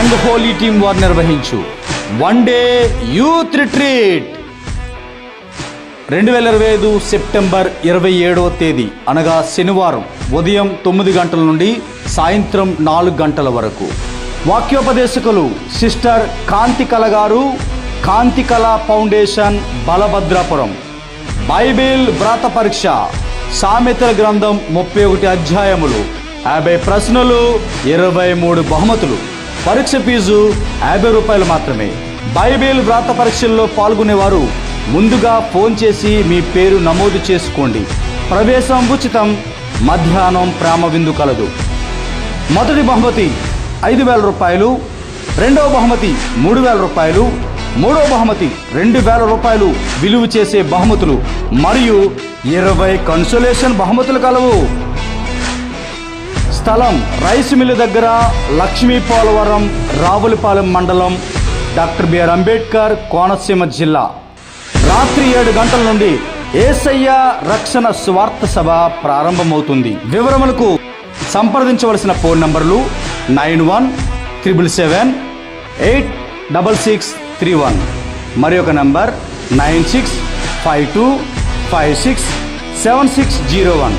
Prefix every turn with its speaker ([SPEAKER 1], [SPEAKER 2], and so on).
[SPEAKER 1] And holy team వారు నిర్వహించు. One day youth retreat. రెండు వేల ఇరవై ఐదు సెప్టెంబర్ ఇరవై ఏడవ తేదీ అనగా శనివారం ఉదయం తొమ్మిది గంటల నుండి సాయంత్రం నాలుగు గంటల వరకు. వాక్యోపదేశకులు సిస్టర్ కాంతికల గారు కాంతికళ ఫౌండేషన్ బలభద్రాపురం. బైబిల్ వ్రాత పరీక్ష సామెతల గ్రంథం ముప్పై ఒకటి అధ్యాయములు యాభై ప్రశ్నలు ఇరవై మూడు బహుమతులు. పరీక్ష ఫీజు యాభై రూపాయలు మాత్రమే. బైబిల్ వ్రాత పరీక్షల్లో పాల్గొనేవారు ముందుగా ఫోన్ చేసి మీ పేరు నమోదు చేసుకోండి. ప్రవేశం ఉచితం మధ్యాహ్నం ప్రేమ విందు కలదు. మొదటి బహుమతి ఐదు వేల రూపాయలు రెండవ బహుమతి మూడు వేల రూపాయలు మూడవ బహుమతి రెండు వేల రూపాయలు విలువ చేసే బహుమతులు మరియు ఇరవై కన్సోలేషన్ బహుమతులు కలవు. స్థలం రైస్ మిల్లు దగ్గర లక్ష్మీ పోలవరం రావులపాలెం మండలం డాక్టర్ బిఆర్ అంబేద్కర్ కోనసీమ జిల్లా. రాత్రి ఏడు గంటల నుండి ఏసయ్య రక్షణ స్వార్థ సభ ప్రారంభమవుతుంది. వివరములకు సంప్రదించవలసిన ఫోన్ నంబర్లు nine one triple seven eight double six three one. మరి ఒక number nine six five two five six seven six zero one.